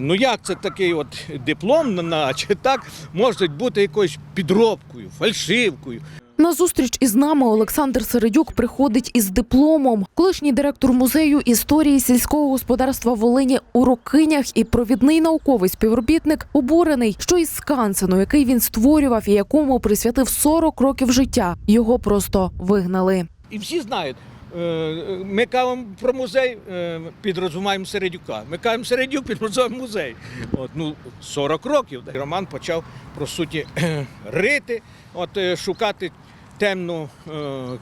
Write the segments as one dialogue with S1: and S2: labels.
S1: Ну як це такий от диплом, наче так може бути якоюсь підробкою, фальшивкою.
S2: На зустріч із нами Олександр Середюк приходить із дипломом. Колишній директор музею історії сільського господарства Волині у Рокинях і провідний науковий співробітник обурений, що із Скансену, який він створював і якому присвятив 40 років життя, його просто вигнали.
S1: І всі знають. Е, Ми кажемо про музей, е, підрозумаємо Середюка. Ми кажемо Середюк, підрозумаємо музей. От, ну, 40 років. Роман почав, по суті, рити, от, е, шукати темну е,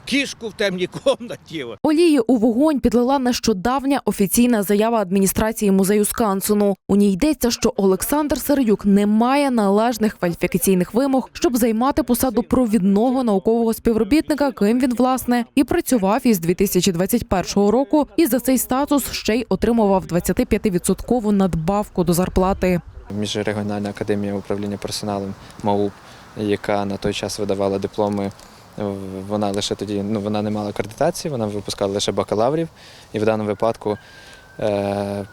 S1: кішку в темній кімнаті.
S2: Олії у вогонь підлила нещодавня офіційна заява адміністрації музею Скансену. У ній йдеться, що Олександр Середюк не має належних кваліфікаційних вимог, щоб займати посаду провідного наукового співробітника, ким він власне і працював із 2021 року. І за цей статус ще й отримував 25% надбавку до зарплати.
S3: Міжрегіональна академія управління персоналом МАУП, яка на той час видавала дипломи. Вона лише тоді ну вона не мала акредитації, вона випускала лише бакалаврів. І в даному випадку е,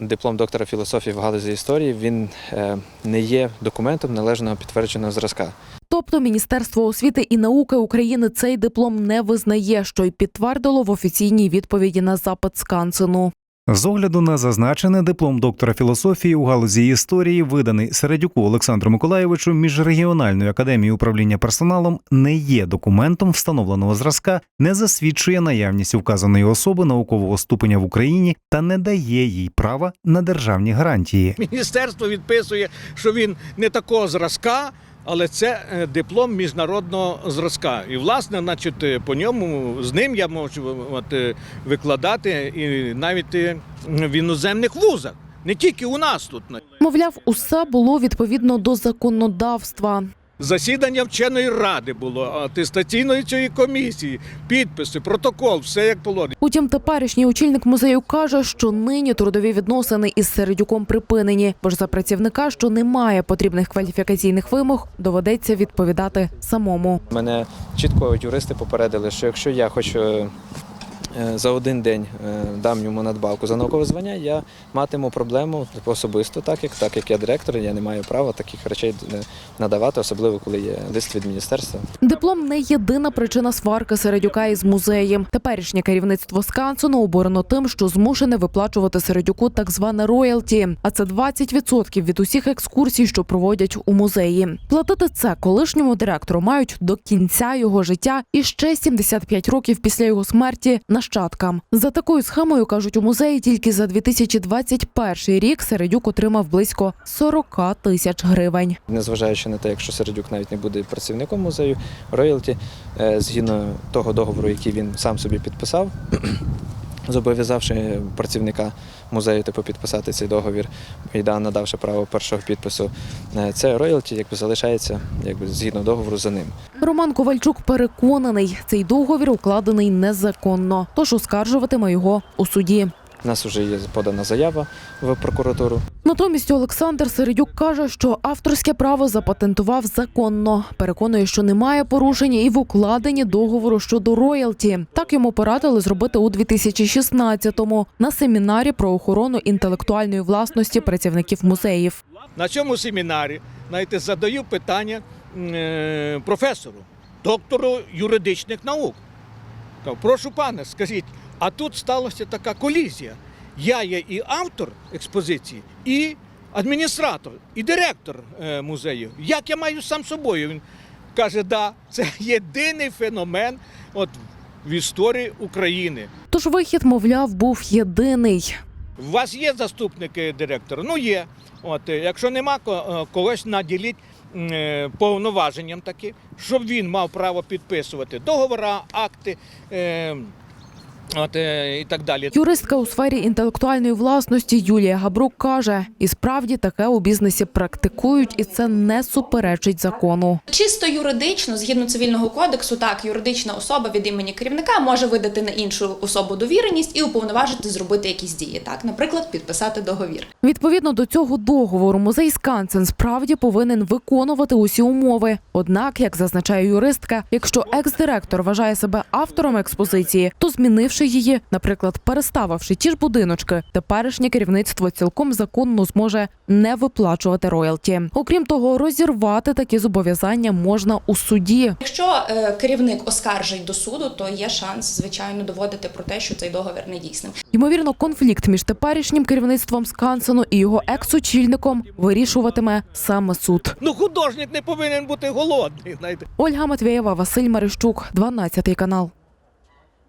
S3: диплом доктора філософії в галузі історії він е, не є документом належного підтвердженого зразка.
S2: Тобто Міністерство освіти і науки України цей диплом не визнає, що й підтвердило в офіційній відповіді на запит Скансену.
S4: З огляду на зазначене диплом доктора філософії у галузі історії, виданий Середюку Олександру Миколаєвичу міжрегіональної академії управління персоналом, не є документом встановленого зразка, не засвідчує наявність вказаної особи наукового ступеня в Україні та не дає їй права на державні гарантії.
S1: Міністерство відписує, що він не такого зразка, але це е, диплом міжнародного зразка. І, власне, значить, е, по ньому з ним я можу от, е, викладати і навіть в іноземних вузах, не тільки у нас тут.
S2: Мовляв, усе було відповідно до законодавства.
S1: Засідання вченої ради було, атестаційної цієї комісії, підписи, протокол, все як положено.
S2: Утім, теперішній очільник музею каже, що нині трудові відносини із Середюком припинені, бо ж за працівника, що не має потрібних кваліфікаційних вимог, доведеться відповідати самому.
S3: Мене чітко юристи попередили, що якщо я хочу за один день е, дам йому надбавку за наукове звання, я матиму проблему особисто, так як так як я директор, я не маю права таких речей е, надавати, особливо коли є лист від міністерства.
S2: Диплом не єдина причина сварки Середюка із музеєм. Теперішнє керівництво Скансену обурено тим, що змушене виплачувати Середюку так зване роялті, а це 20% від усіх екскурсій, що проводять у музеї. Платити це колишньому директору мають до кінця його життя і ще 75 років після його смерті нащадкам. За такою схемою кажуть у музеї, тільки за 2021 рік Середюк отримав близько 40 тисяч гривень.
S3: Незважаючи на те, якщо Середюк навіть не буде працівником музею, роялті, е, згідно того договору, який він сам собі підписав, зобов'язавши працівника музею типу підписати цей договір і да, надавши право першого підпису, е, це роялті якби залишається якби згідно договору за ним.
S2: Роман Ковальчук переконаний, цей договір укладений незаконно, тож оскаржуватиме його у суді.
S3: У нас вже є подана заява в прокуратуру.
S2: Натомість Олександр Середюк каже, що авторське право запатентував законно. Переконує, що немає порушення і в укладенні договору щодо роялті. Так йому порадили зробити у 2016-му на семінарі про охорону інтелектуальної власності працівників музеїв.
S1: На цьому семінарі знаєте, задаю питання е, професору, доктору юридичних наук. Прошу пане, скажіть, а тут сталася така колізія. Я є і автор експозиції, і адміністратор, і директор е, музею. Як я маю сам собою? Він каже, да, це єдиний феномен от, в історії України.
S2: Тож вихід, мовляв, був єдиний.
S1: У вас є заступники директора? Ну є. От, е, якщо нема е, когось наділіть повноваженням таки, щоб він мав право підписувати договори, акти от, е, і так далі.
S2: Юристка у сфері інтелектуальної власності Юлія Габрук каже, і справді таке у бізнесі практикують, і це не суперечить закону.
S5: Чисто юридично, згідно цивільного кодексу, так юридична особа від імені керівника може видати на іншу особу довіреність і уповноважити зробити якісь дії. Так, наприклад, підписати договір.
S2: Відповідно до цього договору, музей Скансен справді повинен виконувати усі умови. Однак, як зазначає юристка, якщо екс-директор вважає себе автором експозиції, то змінивши змінивши її, наприклад, переставивши ті ж будиночки, теперішнє керівництво цілком законно зможе не виплачувати роялті. Окрім того, розірвати такі зобов'язання можна у суді.
S5: Якщо е, керівник оскаржить до суду, то є шанс, звичайно, доводити про те, що цей договір недійсним.
S2: Ймовірно, конфлікт між теперішнім керівництвом Скансену і його екс-очільником вирішуватиме саме суд.
S1: Ну художник не повинен бути голодний. Знаєте.
S2: Ольга Матвієва, Василь Марищук, 12 канал.